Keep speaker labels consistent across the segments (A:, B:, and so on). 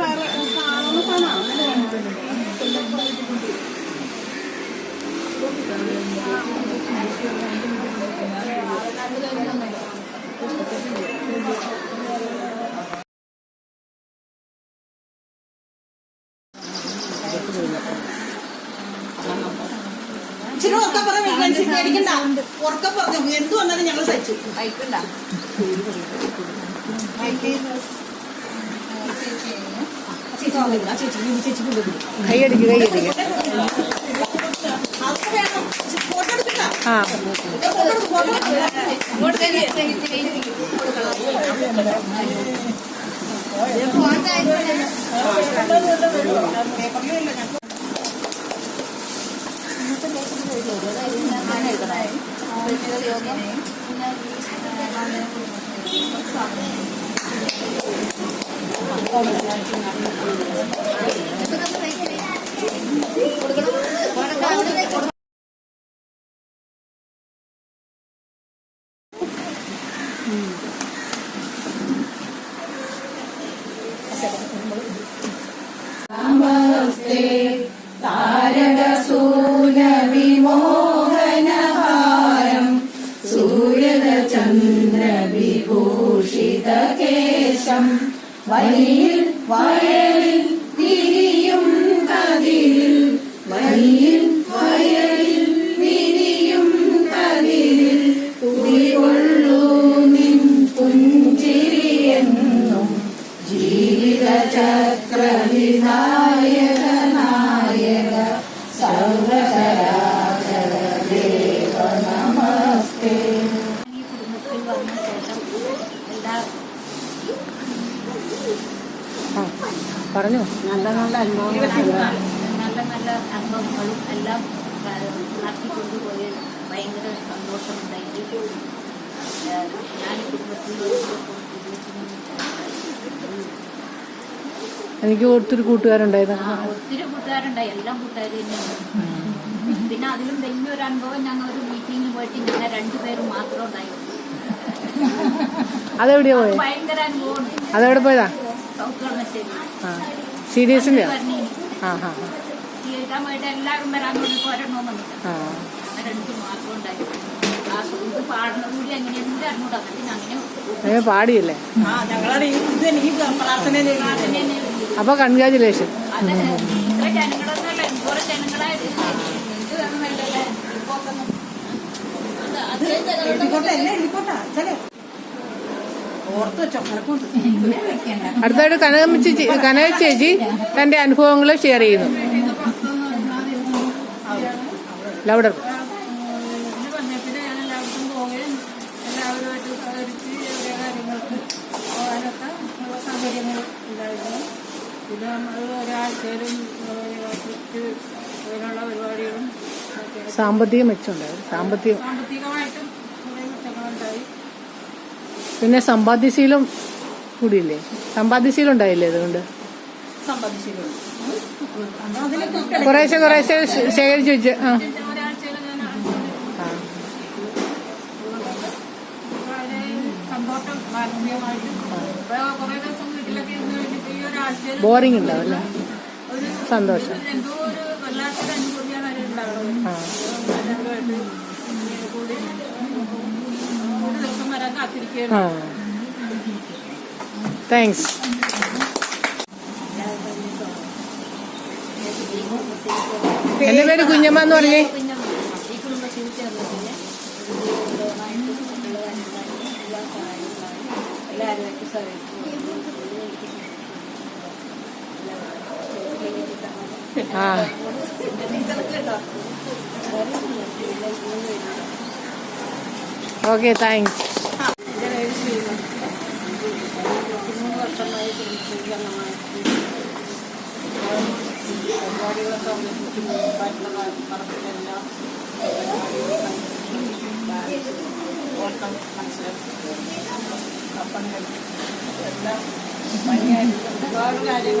A: വേറെ കാണുന്ന സാധനമാണ് ഇച്ചിരി ഉറക്കം പറഞ്ഞു പേടിക്കണ്ട ഉറക്കം പറഞ്ഞു എന്ത് വന്നാലും ഞങ്ങൾ സഹിച്ചു. ചേച്ചി വന്നില്ല ചേച്ചി ഈ ചേച്ചി കൊണ്ടുവരും
B: കൈയടിക്ക് കൈയടിക്ക്
A: അതൊക്കെ വേണം ഫോട്ടോ എടുക്കണ്ട
B: ആ
A: വയലിൽ തിരിയും കതിരിൽ എടുക്ക്.
B: എനിക്ക് ഒത്തിരി കൂട്ടുകാരുണ്ടായിരുന്നു.
C: ഒത്തിരി കൂട്ടുകാരുണ്ടായി. എല്ലാം കൂട്ടുകാർ തന്നെയാണ്. പിന്നെ അതിലും വലിയൊരു അനുഭവം ഞങ്ങൾ ഒരു മീറ്റിംഗിൽ പോയിട്ട് ഞങ്ങൾ രണ്ടുപേരും മാത്രം ഉണ്ടായി.
B: അതെവിടെയാ പോയത്
C: ഭയങ്കര അനുഭവം
B: അതെവിടെ പോയതാ? സീരിയസിന്റെ ആ
C: എല്ലാവരും വരാൻ വേണ്ടി രണ്ട് മാത്രം ഉണ്ടായിരുന്നു
B: പാടിയല്ലേ?
A: ആ ഞങ്ങളാണ് ഈ പ്രാർത്ഥന
B: അപ്പൊ കൺഗ്രാചുലേഷൻ അടുത്തായിട്ട് കനകം ചേച്ചി കനക ചേച്ചി തന്റെ അനുഭവങ്ങൾ ഷെയർ ചെയ്യുന്നു. ലൗഡർ
D: ഇതിന് വന്നപ്പോൾ ഞാൻ എല്ലാവർക്കും പോവുകയും എല്ലാവരുമായിട്ട് സഹകരിച്ച് ഓരോ കാര്യങ്ങൾക്ക് പോകാനൊക്കെ ഉള്ള സൗകര്യങ്ങൾ ഉണ്ടായിരുന്നു പിന്നെ നമ്മൾ ഒരാഴ്ചയിലും പരിപാടികളും
B: സാമ്പത്തിക മെച്ചമുണ്ടായിരുന്നു സാമ്പത്തികം
D: സാമ്പത്തികമായിട്ടും കുറേ മെച്ചങ്ങളുണ്ടായി.
B: പിന്നെ സമ്പാദ്യശീലം കൂടിയില്ലേ? സമ്പാദ്യശീലം ഉണ്ടായില്ലേ അതുകൊണ്ട് കുറേശ്ശെ കുറേശ്ശെ ശേഖരിച്ചു വെച്ച് ആ
D: ഒരാഴ്ചയിൽ ഞാൻ അടച്ചിട്ടുണ്ട്
B: ആ.
D: വളരെ സന്തോഷം മാനസികമായിട്ടും ഇപ്പോൾ കുറേ ദിവസം വീട്ടിലൊക്കെ ഇരുന്ന് കഴിഞ്ഞിട്ട് ഈ ഒരാഴ്ചയിൽ
B: ബോറിംഗ് ഉണ്ടാവും സന്തോഷം. ആ. താങ്ക്സ് എന്റെ പേര് കുഞ്ഞമ്മ എന്ന് പറഞ്ഞേ?
C: പിന്നെ ഈ കുടുംബത്തിൽ ചേർന്നതിന് എല്ലാ സഹായങ്ങളും എല്ലാവരുമായിട്ട് സഹായിച്ചു
B: ആ. ഓക്കെ താങ്ക്സ്
D: പരിപാടികളൊക്കെ നേട്ടമുണ്ടായത്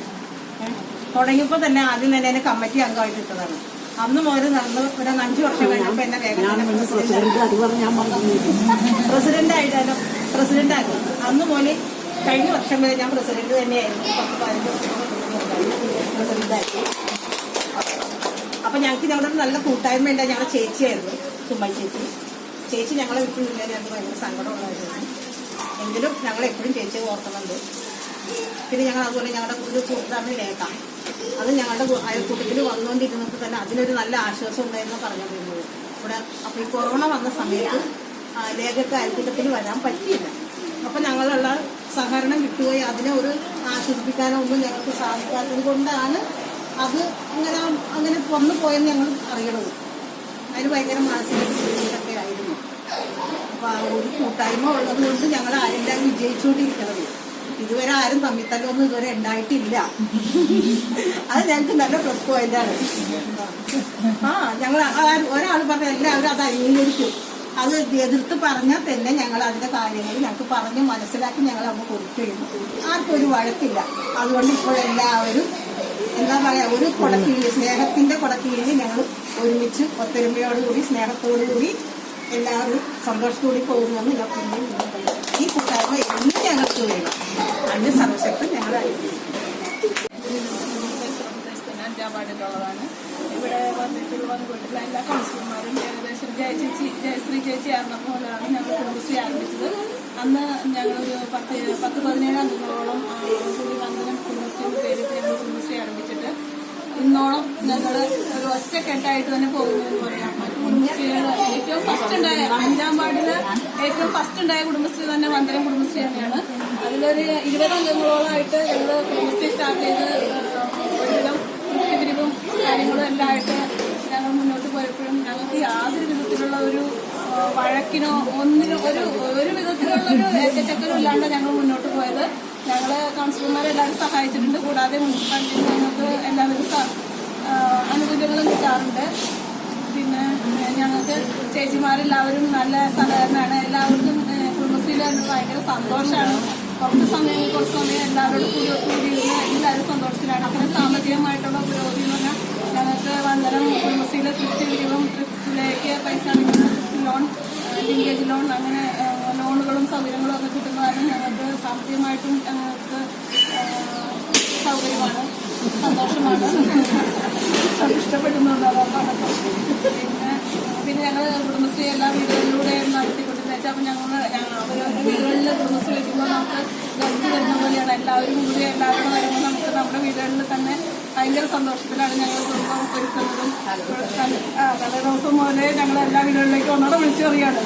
B: തുടങ്ങിയപ്പോൾ തന്നെ ആദ്യം തന്നെ എന്നെ കമ്മിറ്റി അംഗമായിട്ട് ഇട്ടതാണ്. അന്ന് മുതൽ നടന്ന് ഒരു അഞ്ചു വർഷം കഴിഞ്ഞപ്പോൾ എന്നെ വേഗം പ്രസിഡന്റ് ആയിട്ടാലും പ്രസിഡന്റ് ആക്കി അന്ന് മുതൽ കഴിഞ്ഞ വർഷം വരെ ഞാൻ പ്രസിഡന്റ് തന്നെയായിരുന്നു. പത്ത് പതിനഞ്ച് വർഷം പ്രസിഡന്റ് ആക്കി അപ്പൊ ഞങ്ങൾക്ക് ഞങ്ങളുടെ നല്ല കൂട്ടായ്മ ഉണ്ടായി ഞങ്ങളുടെ ചേച്ചിയായിരുന്നു സുമ്മ ചേച്ചി. ചേച്ചി ഞങ്ങളെ വിട്ടുന്നില്ല ഞങ്ങൾക്ക് ഭയങ്കര സങ്കടമുള്ളതായിരുന്നു. എങ്കിലും ഞങ്ങൾ എപ്പോഴും ചേച്ചിയെ ഓർക്കുന്നുണ്ട്. പിന്നെ ഞങ്ങൾ അതുപോലെ ഞങ്ങളുടെ ഒരു കൂട്ടുകാരനെ ലേഖ അത് ഞങ്ങളുടെ അയൽക്കൂട്ടത്തിൽ വന്നുകൊണ്ടിരുന്നപ്പോൾ തന്നെ അതിനൊരു നല്ല ആശ്വാസം ഉണ്ടായിരുന്നു പറഞ്ഞുകൊണ്ടിരുന്നത്. ഇവിടെ അപ്പോൾ ഈ കൊറോണ വന്ന സമയത്ത് ലേഖക്ക് അയൽക്കൂട്ടത്തിൽ വരാൻ പറ്റിയില്ല. അപ്പൊ ഞങ്ങളുള്ള സഹകരണം കിട്ടുകയും അതിനെ ഒരു ആശ്വസിപ്പിക്കാനോ ഒന്നും ഞങ്ങൾക്ക് സാധിക്കാത്തത് കൊണ്ടാണ് അത് അങ്ങനെ അങ്ങനെ വന്നു പോയെന്ന് ഞങ്ങൾ അറിയണത്. അതിന് ഭയങ്കര മാനസിക ബുദ്ധിമുട്ടൊക്കെ ആയിരുന്നു. അപ്പൊ ആ ഒരു കൂട്ടായ്മ ഉള്ളത് കൊണ്ട് ഞങ്ങൾ ആരെല്ലാം വിജയിച്ചുകൊണ്ടിരിക്കുന്നത് ഇതുവരെ ആരും തമ്മിൽ തല്ലൊന്നും ഇതുവരെ ഉണ്ടായിട്ടില്ല. അത് ഞങ്ങൾക്ക് നല്ല പ്ലസ് പോയിന്റാണ് ആ ഞങ്ങൾ ഒരാൾ പറഞ്ഞ എല്ലാവരും അത് അംഗീകരിക്കും. അത് എതിർത്ത് പറഞ്ഞാൽ തന്നെ ഞങ്ങൾ അതിന്റെ കാര്യങ്ങൾ ഞങ്ങൾക്ക് പറഞ്ഞ് മനസ്സിലാക്കി ഞങ്ങൾ അന്ന് കൊടുക്കുകയും ആർക്കും ഒരു വഴക്കില്ല. അതുകൊണ്ട് ഇപ്പോൾ എല്ലാവരും എന്താ പറയാ ഒരു കൊടക്കീഴിൽ സ്നേഹത്തിന്റെ കൊടക്കീഴിൽ ഞങ്ങൾ ഒരുമിച്ച് ഒത്തൊരുമയോടുകൂടി സ്നേഹത്തോടുകൂടി എല്ലാവരും സന്തോഷത്തോടെ പോകുമെന്ന് ഞാൻ പിന്നെയും വീണ്ടും പറയും. ഈ കൂട്ടായ്മ എന്നും ഞങ്ങൾക്ക് വേണം. അതിന് സർവശക്തി ഞങ്ങൾ അറിയിക്കും
E: പ്രദേശത്തിന് അഞ്ചാം വാർഡിലുള്ളതാണ്. ഇവിടെ വന്നിട്ടുള്ള വീട്ടിലെ എല്ലാ കൗൺസിലർമാരും ഏകദേശം ജയ ചേച്ചി ജയശ്രീ ചേച്ചി ആയിരുന്നപ്പോഴാണ് ഞങ്ങൾ കുടുംബശ്രീ ആരംഭിച്ചത്. അന്ന് ഞങ്ങളൊരു പത്ത് പത്ത് പതിനേഴ് അംഗങ്ങളോളം കൂടി വന്ദനം കുടുംബശ്രീ പേരിൽ ഞങ്ങൾ കുടുംബശ്രീ ആരംഭിച്ചിട്ട് ഇന്നോളം ഞങ്ങൾ ഒരു ഒറ്റക്കെട്ടായിട്ട് തന്നെ പോകുന്നു എന്ന് പറയാം ഏറ്റവും ഫസ്റ്റ് ഉണ്ടായ അഞ്ചാം വാർഡിൽ ഏറ്റവും ഫസ്റ്റ് ഉണ്ടായ കുടുംബശ്രീ തന്നെ വന്ദനം കുടുംബശ്രീ തന്നെയാണ്. അതിലൊരു ഇരുപത് അംഗങ്ങളോളായിട്ട് ഞങ്ങൾ കുടുംബശ്രീ സ്റ്റാർട്ട് ചെയ്ത് ഒരുവിധം കാര്യങ്ങളും എല്ലാം ആയിട്ട് ഞങ്ങൾ മുന്നോട്ട് പോയപ്പോഴും ഞങ്ങൾക്ക് യാതൊരു വിധത്തിലുള്ള ഒരു വഴക്കിനോ ഒന്നിനോ ഒരു ഒരു വിധത്തിലുള്ള ഒരു ഏക്കച്ചക്കലും ഇല്ലാണ്ട് ഞങ്ങൾ മുന്നോട്ട് പോയത്. ഞങ്ങൾ കൗൺസിലർമാരെ എല്ലാവരും സഹായിച്ചിട്ടുണ്ട്. കൂടാതെ മുനിസിപ്പാലിറ്റിയിൽ ഞങ്ങൾക്ക് എല്ലാവരും ആനുകൂല്യങ്ങളും കിട്ടാറുണ്ട്. ഞങ്ങൾക്ക് ചേച്ചിമാരെല്ലാവരും നല്ല സഹകരണമാണ്. എല്ലാവർക്കും കുടുംബശ്രീയിൽ ഭയങ്കര സന്തോഷമാണ്. കുറച്ച് സമയം കുറച്ച് സമയം എല്ലാവരോടും കൂടി കൂടിയിരുന്ന് എല്ലാവരും സന്തോഷത്തിലാണ്. അങ്ങനെ സാമ്പത്തികമായിട്ടുള്ള പുരോഗതി എന്ന് പറഞ്ഞാൽ ഞങ്ങൾക്ക് വന്ദനം കുടുംബശ്രീയിലെ തൃപ്തി വരുമ്പം തൃപ്തിയിലേക്ക് പൈസ ലോൺ ലിങ്കേജ് ലോൺ അങ്ങനെ ലോണുകളും സൗകര്യങ്ങളും ഒക്കെ കിട്ടുന്ന കാരണം ഞങ്ങൾക്ക് സാമ്പത്തികമായിട്ടും ഞങ്ങൾക്ക് സൗകര്യമാണ് സന്തോഷമാണ്. ഇഷ്ടപ്പെടുന്നുണ്ട്? കുടുംബശ്രീ എല്ലാ വീടുകളിലൂടെ നടത്തിക്കൊണ്ടിരുന്നത് വെച്ചാൽ അപ്പം ഞങ്ങൾ അവരവരുടെ വീടുകളിൽ ദിവസം വയ്ക്കുമ്പോൾ നമുക്ക് ഗസ്റ്റ് വരുന്ന പോലെയാണ്. എല്ലാവരും കൂടി എല്ലാവരും വരുമ്പോൾ നമുക്ക് നമ്മുടെ വീടുകളിൽ തന്നെ ഭയങ്കര സന്തോഷത്തിലാണ് ഞങ്ങൾ കുടുംബം ഒരുക്കുന്നതും. ദിവസം മുതലേ ഞങ്ങൾ എല്ലാ വീടുകളിലേക്കും ഒന്നോടെ വിളിച്ചു പറയാണ്.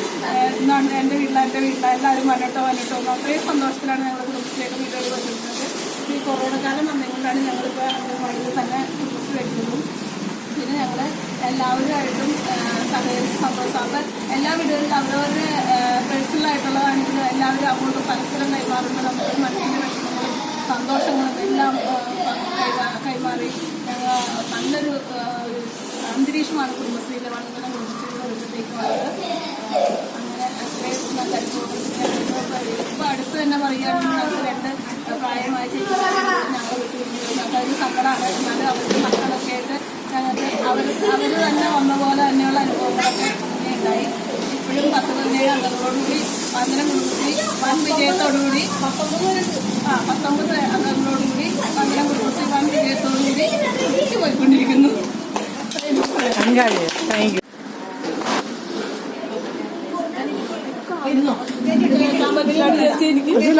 E: എന്നാണ് എന്റെ വീട്ടിലെ എന്റെ വീട്ടിലെ എല്ലാവരും വരട്ടോ വരട്ടോ എന്ന് അത്രയും സന്തോഷത്തിലാണ് ഞങ്ങൾ കുടുംബത്തിലേക്ക് വീടുകളിൽ വന്നിരുന്നത് ഈ കൊറോണ കാലം വന്നതുകൊണ്ടാണ് ഞങ്ങളിപ്പോൾ അംഗൻവാടിയിൽ തന്നെ കുടുംബത്തിൽ വയ്ക്കുന്നതും പിന്നെ ഞങ്ങൾ എല്ലാവരുമായിട്ടും സഹകരിച്ച് സന്തോഷം. അപ്പം എല്ലാ വീടുകളിലും അവരവരുടെ പേഴ്സണലായിട്ടുള്ളതാണെങ്കിലും എല്ലാവരും അങ്ങോട്ട് പരസ്പരം കൈമാറുമ്പോൾ നമുക്ക് മനസ്സിന്റെ വിഷമങ്ങളും സന്തോഷങ്ങളും എല്ലാം കൈമാറി ഞങ്ങൾ നല്ലൊരു അന്തരീക്ഷമാണ് കുടുംബശ്രീയിലെ വളർത്തുന്ന കുടുംബശ്രീയുടെ ഒരുത്തേക്കുള്ളത് അങ്ങനെ അത്രയും അടുത്ത് തന്നെ പറയുകയാണെങ്കിൽ ഞങ്ങൾക്ക് രണ്ട് പ്രായമായ ചേച്ചിമാരെ ഞങ്ങൾ സങ്കടമാണ്. എന്നാലും അവർക്ക് മക്കളെ ഞങ്ങൾക്ക് അവർ അവർ തന്നെ വന്ന പോലെ തന്നെയുള്ള അനുഭവങ്ങളൊക്കെ ഉണ്ടായി. ഇപ്പോഴും പത്ത് പതിനേഴ് അംഗങ്ങളോടുകൂടി മന്ദിരം കുടുംബശ്രീ വൻ വിജയത്തോടുകൂടി ആ പത്തൊമ്പത് അംഗങ്ങളോടുകൂടി മന്ദിരം കുടുംബശ്രീ വൻ വിജയത്തോടുകൂടി തിരിച്ചു പോയിക്കൊണ്ടിരിക്കുന്നു.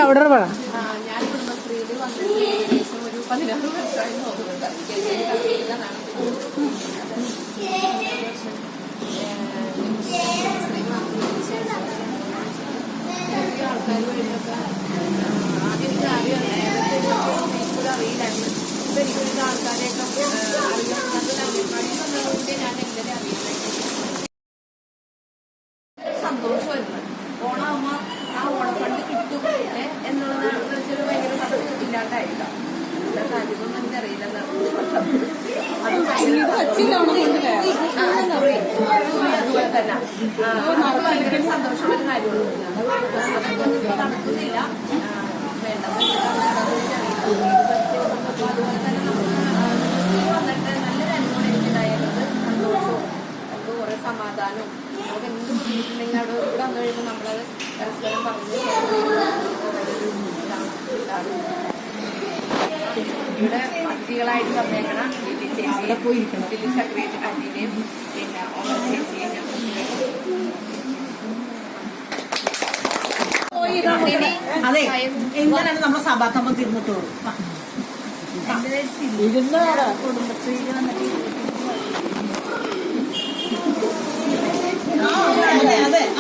A: അവിടെ പറ.
F: ഞാൻ കുടുംബശ്രീയിൽ വന്നിട്ട് ഏകദേശം ഒരു പതിനാറ് വർഷമായി നോക്കുന്നുണ്ട്. കത്തിയതാണ് ആൾക്കാരുമായിട്ടൊക്കെ ആദ്യം എനിക്ക് അറിയാം. അറിയില്ലായിരുന്നു ഇപ്പൊ എനിക്കൊരു ആൾക്കാരെയൊക്കെ അറിയാം ഞാൻ എങ്ങനെ അറിയുന്നത് സന്തോഷമായിരുന്നു ഓണാകുമ്പോ ആ ഓണഫണ്ട് കിട്ടും ഏ, ഇല്ലാണ്ടായിട്ടോ എന്താ കാര്യമൊന്നും എനിക്കറിയില്ല അതുപോലെ തന്നെ ആ, അത് ഭയങ്കര സന്തോഷമുള്ള കാര്യമാണ് നടക്കുന്നില്ല വേണ്ടത് അതുപോലെ തന്നെ നമുക്ക് വന്നിട്ട് നല്ലൊരു അനുഭവം എനിക്കുണ്ടായിരുന്നത് സന്തോഷവും നമുക്ക് കുറെ സമാധാനവും നമുക്ക് എന്ത് ബുദ്ധിമുട്ടുണ്ടെങ്കിൽ അവിടെ ഇവിടെ വന്നു കഴിയുമ്പോൾ നമ്മളത് പരസ്പരം പറഞ്ഞ് share ചെയ്യുന്നത് വലിയൊരു ഇതാണ് ഇതാണ്. ഇവിടെ അതിഥികളായിട്ട് വന്നേക്കണ ലിലി ചേച്ചി ലിലി സെക്രട്ടറി ആന്റിനെയും പിന്നെ ഓമന ചേച്ചിയും ഞാൻ
B: അതെ. എങ്ങനെയാണ് നമ്മുടെ സഭാത്തമ്മ തിരുന്നിട്ടുള്ളൂ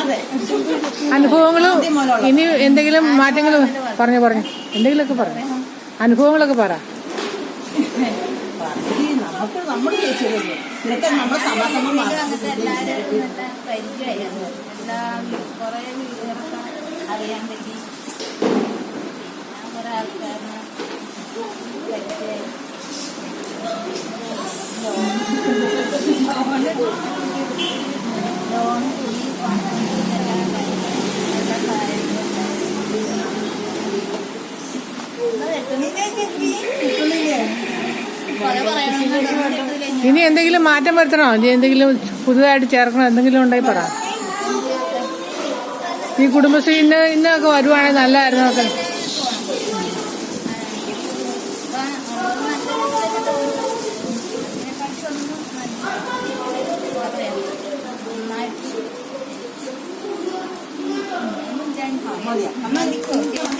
B: അതെ
C: അനുഭവങ്ങളും ഇനി എന്തെങ്കിലും മാറ്റങ്ങൾ പറഞ്ഞു പറഞ്ഞു. എന്തെങ്കിലുമൊക്കെ പറഞ്ഞു അനുഭവങ്ങളൊക്കെ പറ.
B: അറിയാൻ നമുക്ക് നമ്മുടെ ചേച്ചിയല്ലേ ഇതൊക്കെ നമ്മുടെ സഭാത്തമ്മ
G: ഇത് വന്നിട്ട്
C: ഇനി എന്തെങ്കിലും മാറ്റം വരുത്തണോ? ഇനി എന്തെങ്കിലും പുതുതായിട്ട് ചേർക്കണോ? എന്തെങ്കിലും ഉണ്ടെങ്കിൽ പറ. ഈ കുടുംബശ്രീ ഇന്ന് ഇന്നൊക്കെ വരുവാണെങ്കിൽ നല്ലതായിരുന്നു ഒക്കെ
B: മതിയാ എന്നാ എനിക്ക്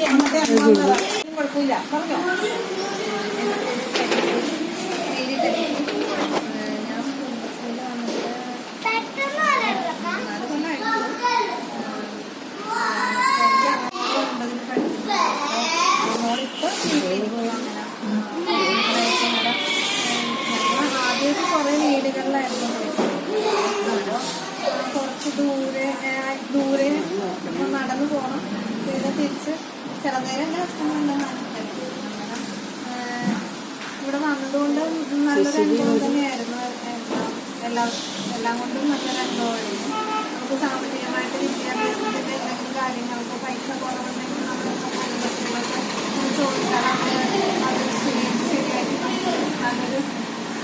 B: അന്നത്തെ അനുഭവം പറ. കുഴപ്പമില്ല പറഞ്ഞോ
G: ഞാൻ കുടുംബശ്രീയിൽ വന്നിട്ട് നാല് കൊല്ലമായിട്ടുള്ളൂ ആദ്യമൊക്കെ കുറെ വീടുകളിലായിരുന്നു കുറച്ച് ദൂരെ ദൂരെ നടന്നു പോകണം പിന്നെ തിരിച്ച് ചില നേരം എന്റെ ഹസ്ബൻഡ് അങ്ങനെ ഇവിടെ വന്നതുകൊണ്ട് നല്ലൊരു അനുഭവം തന്നെയായിരുന്നു. എല്ലാം എല്ലാം കൊണ്ടും നല്ലൊരു അനുഭവമായിരുന്നു നമുക്ക് സാമ്പത്തികമായിട്ട് വിദ്യാഭ്യാസത്തിന്റെ എന്തെങ്കിലും കാര്യങ്ങൾക്ക് പൈസ കുറവുണ്ടെങ്കിൽ നമ്മൾ ചോദിച്ചാൽ അത് ശരിയായിട്ട് നല്ലൊരു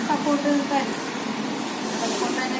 G: സപ്പോർട്ട് തരും. അതുകൊണ്ട് തന്നെ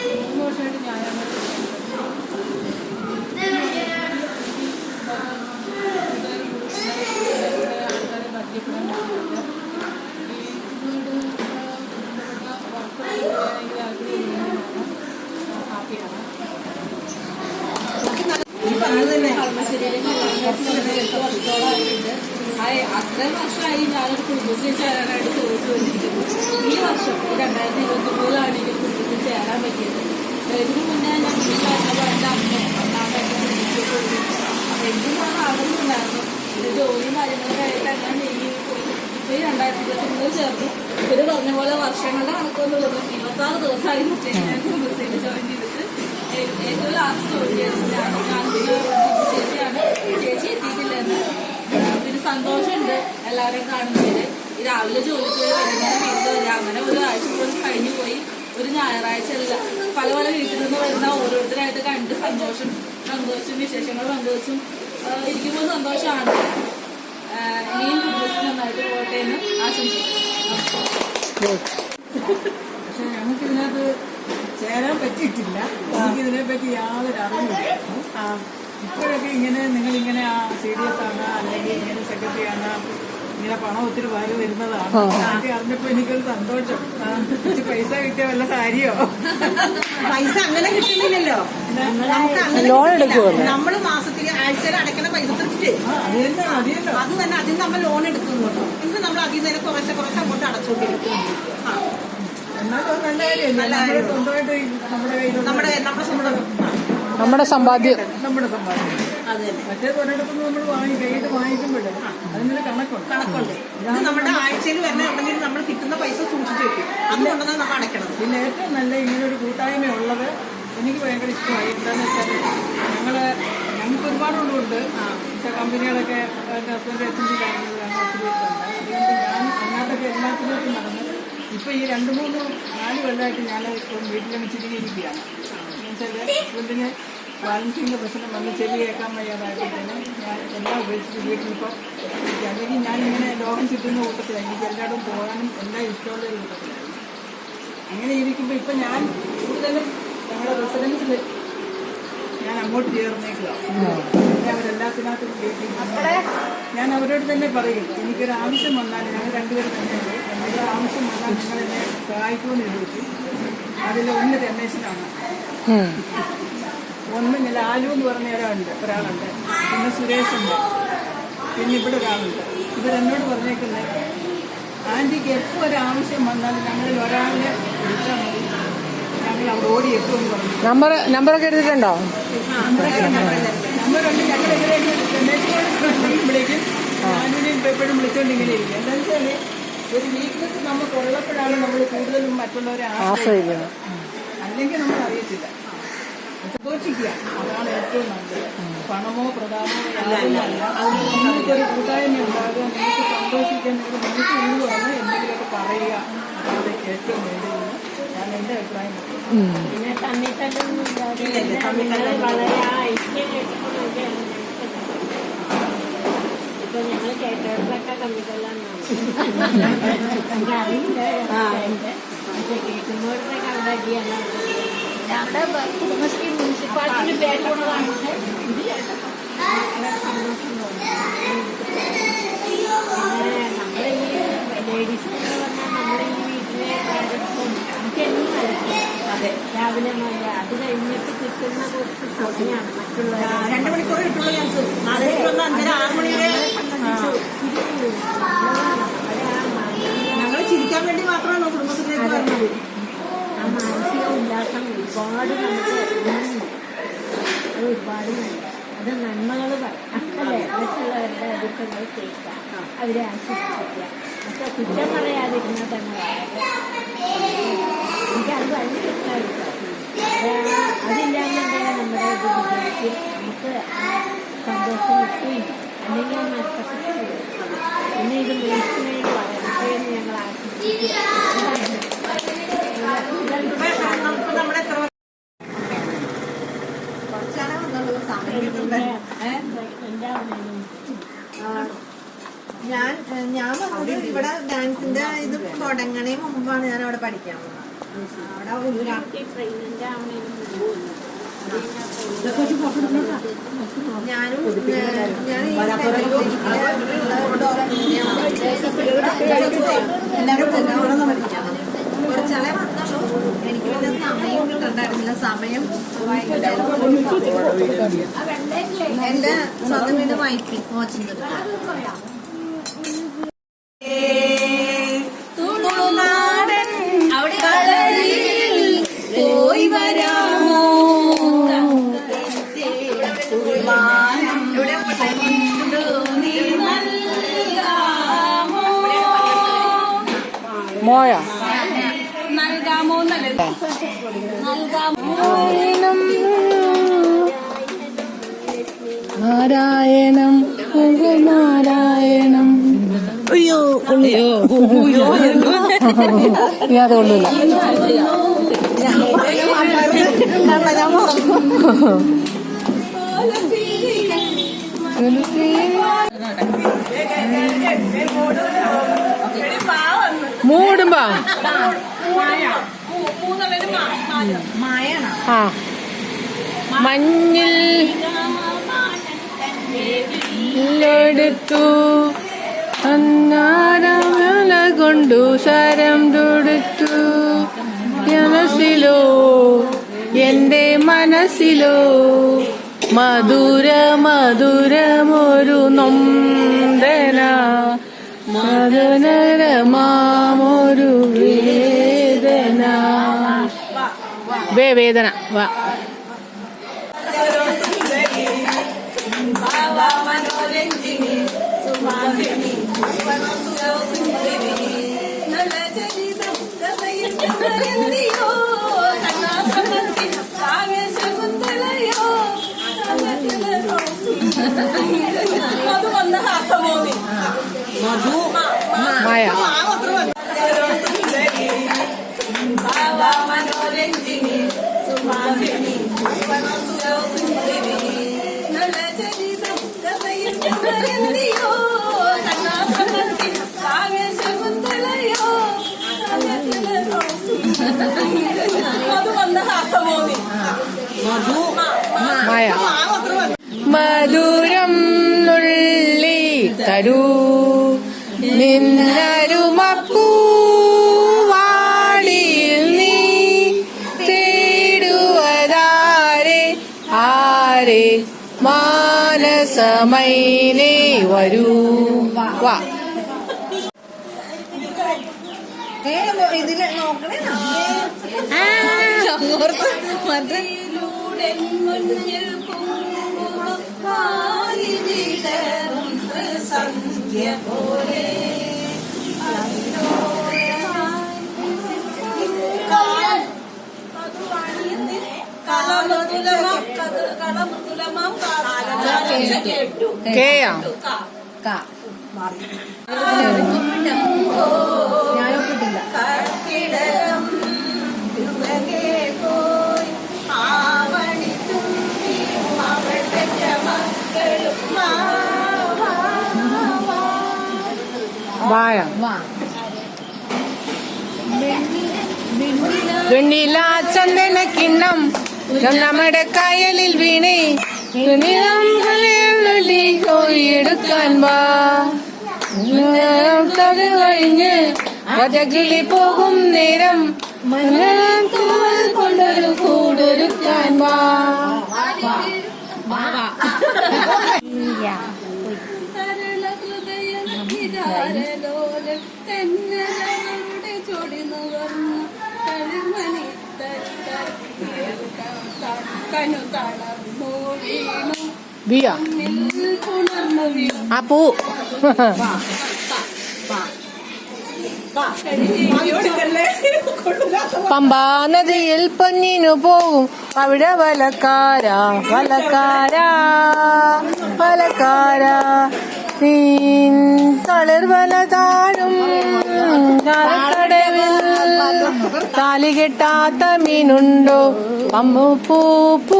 D: മൂന്ന് വർഷമായിട്ട് ഞാനാണ് ആൾക്കാരെ പരിചയപ്പെടാൻ
F: അത്രയും വർഷമായി ഞാനൊരു കുടുംബശ്രീ ചേരാനായിട്ട് ചോദിച്ചു വന്നിരിക്കുന്നു ഈ വർഷം രണ്ടായിരത്തി ഇരുപത്തി മൂന്നിലാണ് എനിക്ക് കുടുംബശ്രീ ചേരാൻ പറ്റിയത്. ഇതിനു ഞാൻ വീട്ടിലായിരുന്നപ്പോൾ എന്റെ അമ്മ ഒന്നാമത്തെ അപ്പൊ എനിക്ക് ഞാൻ ആഗ്രഹമുണ്ടായിരുന്നു ഇത് ജോലിയും കാര്യങ്ങളൊക്കെ ആയിട്ട് അങ്ങനെ നീങ്ങി ഇപ്പൊ ഈ രണ്ടായിരത്തി ചേർന്നു ഇവർ പറഞ്ഞ പോലെ വർഷങ്ങളുടെ കണക്കൊന്നും തോന്നുന്നു ഇരുപത്താറ് ദിവസമായി ഞാൻ കുടുംബശ്രീയിൽ ജോയിൻ ചെയ്തിട്ട് ഏറ്റവും ലാസ്റ്റ് ജോലി ചെയ്തത് ഞാൻ ഞാൻ ചേച്ചിയാണ് ചേച്ചി എത്തിയിട്ടില്ലെന്ന് പിന്നെ സന്തോഷമുണ്ട് എല്ലാവരെയും കാണുന്നതിൽ രാവിലെ ജോലിക്ക് പോയി വൈകുന്നേരം വീട്ടിൽ വരിക അങ്ങനെ ഒരു ആഴ്ച പോലും കഴിഞ്ഞു പോയി ഒരു ഞായറാഴ്ച അല്ല. പല പല വീട്ടിൽ നിന്ന് വരുന്ന ഓരോരുത്തരായിട്ട് കണ്ട് സന്തോഷം പങ്കുവച്ചും വിശേഷങ്ങൾ പങ്കുവച്ചും ഇരിക്കുമ്പോൾ സന്തോഷമാണ്. ഇനിയും നന്നായിട്ട് പോകട്ടെ എന്ന് ആശംസിക്കുന്നു.
B: പക്ഷെ ഞങ്ങൾക്ക് ഇതിനകത്ത് ചേരാൻ പറ്റിയിട്ടില്ല. എനിക്ക് ഇതിനെ പറ്റി യാതൊരു അറിവില്ല
H: ഇപ്പോഴൊക്കെ ഇങ്ങനെ നിങ്ങൾ ഇങ്ങനെ സി ഡി എസ് ആണ് അല്ലെങ്കിൽ ഇങ്ങനെ സെക്രട്ടറി ആണ് ഇങ്ങനെ പണം ഒത്തിരി വാരി വരുന്നതാണ്. അതൊക്കെ അറിഞ്ഞപ്പോ എനിക്കൊരു സന്തോഷം. പൈസ കിട്ടിയ വല്ല സാരിയോ?
B: പൈസ അങ്ങനെ കിട്ടുന്നില്ലല്ലോ.
A: ലോൺ. എടുക്കുമല്ലോ.
B: നമ്മൾ മാസത്തിൽ ആഴ്ചയിൽ അടയ്ക്കുന്ന പൈസ തീർച്ചയായും
H: ആ അത് തന്നെ
B: അതിൽ നമ്മൾ ലോൺ എടുക്കുന്നുണ്ടോ എന്നിട്ട് നമ്മൾ അതിൽ നിന്ന് കുറച്ച് കുറച്ച് അങ്ങോട്ട് അടച്ചുകൊണ്ടിരിക്കും
H: നമ്മുടെ നമ്മുടെ
B: നമ്മുടെ
A: സമ്പാദ്യം.
H: നമ്മുടെ സമ്പാദ്യം.
B: അത്.
H: ഒരിടത്ത് നമ്മൾ വാങ്ങി കയ്യിട്ട് വാങ്ങിക്കുമ്പോഴേ അതിനൊരു കണക്കുണ്ട്.
B: കണക്കുണ്ട്. ഇത് നമ്മുടെ ആഴ്ചയിൽ വരുന്ന ഉണ്ടെങ്കിൽ നമ്മൾ കിട്ടുന്ന പൈസ സൂക്ഷിച്ചു വെക്കും. അതുകൊണ്ടാണ് നമ്മൾ അടയ്ക്കണത്.
H: പിന്നെ ഏറ്റവും നല്ല ഇങ്ങനെ ഒരു കൂട്ടായ്മ ഉള്ളത് എനിക്ക് ഭയങ്കര ഇഷ്ടമായി. എന്താണെന്ന് വെച്ചാൽ ഞങ്ങൾ ഞങ്ങൾക്ക് ഒരുപാട് പക്ഷേ കമ്പനികളൊക്കെ എന്റെ ഹസ്ബൻഡ് എച്ച് കാര്യങ്ങൾ ഞങ്ങൾ ഒത്തിരി ഉണ്ട് അതുകൊണ്ട് ഞാൻ അതിനകത്തൊക്കെ എല്ലാത്തിനകത്തും നടന്ന് ഇപ്പം ഈ രണ്ട് മൂന്ന് നാല് കൊല്ലമായിട്ട് ഞാൻ ഇപ്പം വീട്ടിലങ്ങ് ചിരിയിരിക്കുകയാണ് എന്നുവെച്ചാൽ ഹസ്ബൻഡിന് ബാലൻസിന്റെ പ്രശ്നം വന്ന് ചെവി കേൾക്കാൻ തന്നെ ഞാൻ എല്ലാം ഉപേക്ഷിച്ച് വീട്ടിലിപ്പോൾ. അല്ലെങ്കിൽ ഞാൻ ഇങ്ങനെ ലോകം ചുറ്റുന്ന കൂട്ടത്തിലാണ് എനിക്ക് എല്ലായിടും പോകാനും എല്ലാം ഇഷ്ടമുള്ള ഒരു കൂട്ടത്തിലായിരുന്നു അങ്ങനെ ഇരിക്കുമ്പോൾ ഇപ്പം ഞാൻ കൂടുതലും ഞങ്ങളുടെ റെസിഡൻസിൽ ഞാൻ അങ്ങോട്ട് ചേർന്നേക്കുക അവരെല്ലാത്തിനകത്തും ഞാൻ അവരോട് തന്നെ പറയും എനിക്കൊരു ആവശ്യം വന്നാൽ ഞങ്ങൾ രണ്ടുപേരും തന്നെ എന്തെങ്കിലും ആവശ്യം വന്നാൽ നിങ്ങൾ എന്നെ സഹായിക്കുമെന്ന് ചോദിച്ചു അതിൽ ഒന്ന് രമേശനാണ്. ഒന്ന് ലാലു എന്ന് പറഞ്ഞ ഒരാളുണ്ട്. ഒരാളുണ്ട്. പിന്നെ സുരേഷുണ്ട്. പിന്നെ ഇവിടെ ഒരാളുണ്ട്. ഇവരെന്നോട് പറഞ്ഞേക്കുന്നത് ആന്റിക്ക് എപ്പോൾ ഒരാവശ്യം വന്നാലും ഞങ്ങളിൽ ഒരാളിനെ വിളിച്ചാൽ മതി. ഞങ്ങൾ അവിടെ ഓടി എത്തുമെന്ന് പറഞ്ഞു.
A: നമ്പർ നമ്പറൊക്കെ എടുത്തിട്ടുണ്ടോ?
H: നമ്പറുണ്ട് ഞങ്ങൾ വിളിക്കുമ്പോഴേക്കും ആന്റിനെയും എപ്പോഴും വിളിച്ചുകൊണ്ട് ഇങ്ങനെ ഇരിക്കും എന്താണെന്ന് വെച്ചാൽ ഒരു വീക്ക്നെസ് നമുക്ക് ഉള്ളപ്പോഴാണ് നമ്മൾ കൂടുതലും മറ്റുള്ളവരെ ആശ്രയിക്കുന്നത്. അല്ലെങ്കിൽ നമ്മൾ അറിയത്തില്ല സന്തോഷിക്കുക. അതാണ് ഏറ്റവും നല്ലത്. പണമോ പ്രധാനമോ നിങ്ങൾക്കൊരു കൂട്ടായ്മ ഉണ്ടാകുക നിങ്ങൾക്ക് സന്തോഷിക്കാൻ നിങ്ങൾക്ക് മനസ്സ് ഉള്ളുവാണ് എന്തെങ്കിലുമൊക്കെ പറയുക. അതാണ് ഏറ്റവും വേണ്ടതെന്ന് ഞാൻ എന്റെ അഭിപ്രായം.
I: പിന്നെ ഞങ്ങൾ വളരെ ഐക്യം കെട്ടിക്കൊണ്ടൊക്കെയാണ് ഇപ്പൊ ഞങ്ങൾ കേട്ടവരിലൊക്കെ തമ്മിത്തല്ലാന്നാണ് അറിയില്ല കേൾക്കുന്നവരുടെ അവിടെ അവിടെ കുടുംബശ്രീ മുനിസിപ്പാലിറ്റിന് പേരുള്ളതാണ് ലേഡീസ് നമ്മുടെ ഈ വീട്ടിലെ നമുക്കെന്നും നടക്കില്ല
B: അതെ.
I: രാവിലെ മുതൽ അത് കഴിഞ്ഞിട്ട് കിട്ടുന്ന കുറച്ച് സമയമാണ് മറ്റുള്ളവരെ
B: രണ്ട് മണിക്കൂർ കിട്ടുള്ളൂ ഞങ്ങൾക്ക് വന്ന് അഞ്ചര ആറ് മണി വരെ. ഞങ്ങൾ ചിരിക്കാൻ വേണ്ടി മാത്രമാണ് കുടുംബത്തിലേക്ക് വരുന്നത്
I: ആ ഉല്ലാസം ഒരുപാട് നമുക്ക് ഉണ്ട്. അത് ഒരുപാട് ഉണ്ട്. അത് നന്മകൾ അല്ലേ മറ്റുള്ളവരുടെ ദുഃഖങ്ങൾ കേൾക്കാം അവരെ ആശ്വസിപ്പിക്കുക പക്ഷെ കുറ്റം പറയാതിരുന്ന തന്നെ വളരെ എനിക്കത് ഭയങ്കര ഇഷ്ടമായിട്ട് അതില്ലാന്നുണ്ടെങ്കിൽ നമ്മുടെ ഇത് വിജയിക്കും നമുക്ക് ആ സന്തോഷം കിട്ടുകയും അല്ലെങ്കിൽ നഷ്ടപ്പെട്ടു പോകും. പിന്നെ ഇത് മേടിക്കുന്നതിന് വളരട്ടെയെന്ന് ഞങ്ങൾ ആശംസിക്കുക
B: ഇപ്പൊ നമുക്ക് നമ്മുടെ എത്ര കുറച്ചാണ് വന്നുള്ളൂ സമയം കിട്ടുന്നത്
G: ഞാൻ പറഞ്ഞത് ഇവിടെ ഡാൻസിന്റെ ഇത് തുടങ്ങണേ മുമ്പാണ് ഞാൻ അവിടെ പഠിക്കാൻ ഞാനും ഞാൻ കുറച്ചാളെ വന്നുള്ളൂ എനിക്ക് പിന്നെ സമയം കിട്ടണ്ടായിരുന്നില്ല സമയം എന്റെ സ്വന്തം വീട് വൈപ്പി വരാമോ
A: മോയ.
E: നൽകാമോ
A: നാരായണം നാരായണം. അയ്യോ അയ്യോ. ഇനി അത് കൊള്ളില്ല മൂടുമ്പോ? ആ. മഞ്ഞിൽ എടുത്തു അന്നാരമല കൊണ്ടു ശരം തൊടുത്തു. മനസ്സിലോ എന്റെ മനസ്സിലോ മധുര മധുരമൊരു നൊന്തന മധുനരമാമൊരു വേദന. വേദന വാ. മധുരം നുള്ളി തരൂ. നിന്നരുമപ്പൂവാടിയിൽ മാനസമൈനേ വരൂ. വാ.
G: ഇതിൽ നോക്കണേ.
F: മുന്നിൽ കുങ്കുളം പോലെ.
A: കേയാ
F: മക്കളും
A: വായ. വെണ്ണില ചന്ദന കിണ്ണം. നമ്മുടെ കയലിൽ വീണേ. എടുക്കാൻ കഴിഞ്ഞ് പതകിളി പോകും നേരം. മലയാളം കൊണ്ടൊരു കൂടൊരുക്കാൻ വാ. ബിയ? ആ പൂ. പമ്പാ നദിയിൽ പൊന്നിനു പോകും അവിടെ വലക്കാര വലക്കാര വലക്കാര. നീൻ തളിർ വല താഴും കടവിൽ താലി കെട്ടാത്ത മീനുണ്ടോ? പമ്പു പൂ പൂ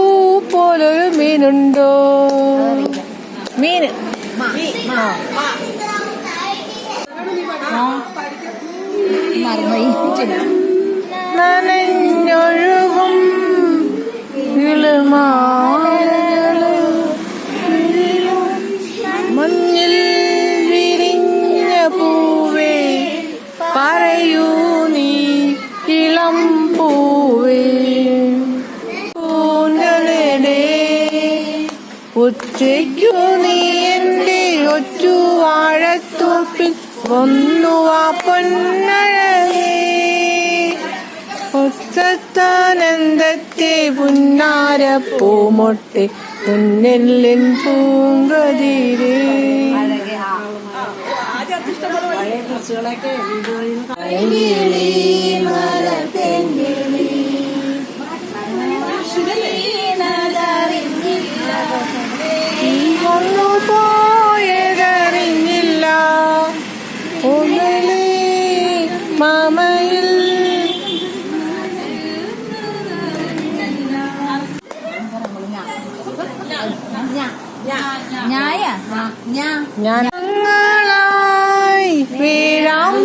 A: പോലൊരു മീനുണ്ടോ? മീൻ. നനഞ്ഞൊഴുകും ഇളുമാലകൾ ഉച്ചയ്ക്കു നീ എന്റെ ഒറ്റു വാഴത്തോപ്പിൽ വന്നുവാ പൊന്നഴകേ. ഒത്തത്താനന്ദത്തെ പുന്നാര പൂമൊട്ടെ പുന്നെല്ലിൻ പൂങ്കതിരേ. വന്നു
B: nha
A: nha,
B: nha. vì
A: rong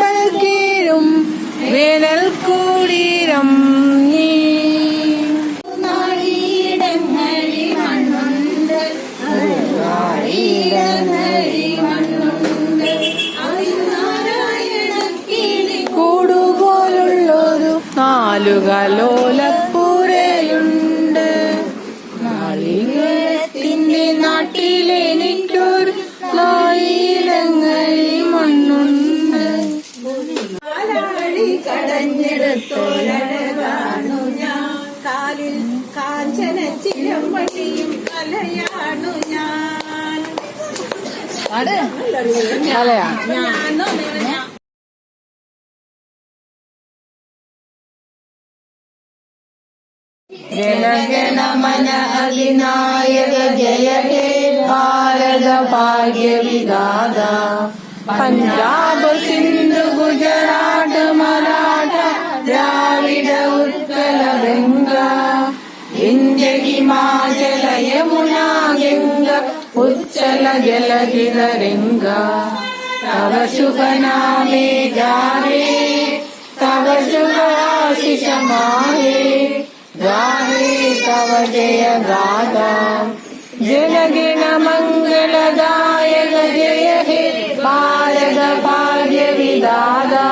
A: జ్ఞాన అధినాయక జయ హే భారత భాగ్య విదాత పంజాబ్ సింధు గుజరాట్ మరాఠ ద్రావిడ ఉత్కల గంగా ఇంద్య హిమాచల యమునా గంగా ఉచ్చల జలగిర రంగా తవ శుభ నామే జారే तव शुभाशिष माहे तव जय गाथा जनगण मङ्गलदायक जय हे भारत भाग्य विदादा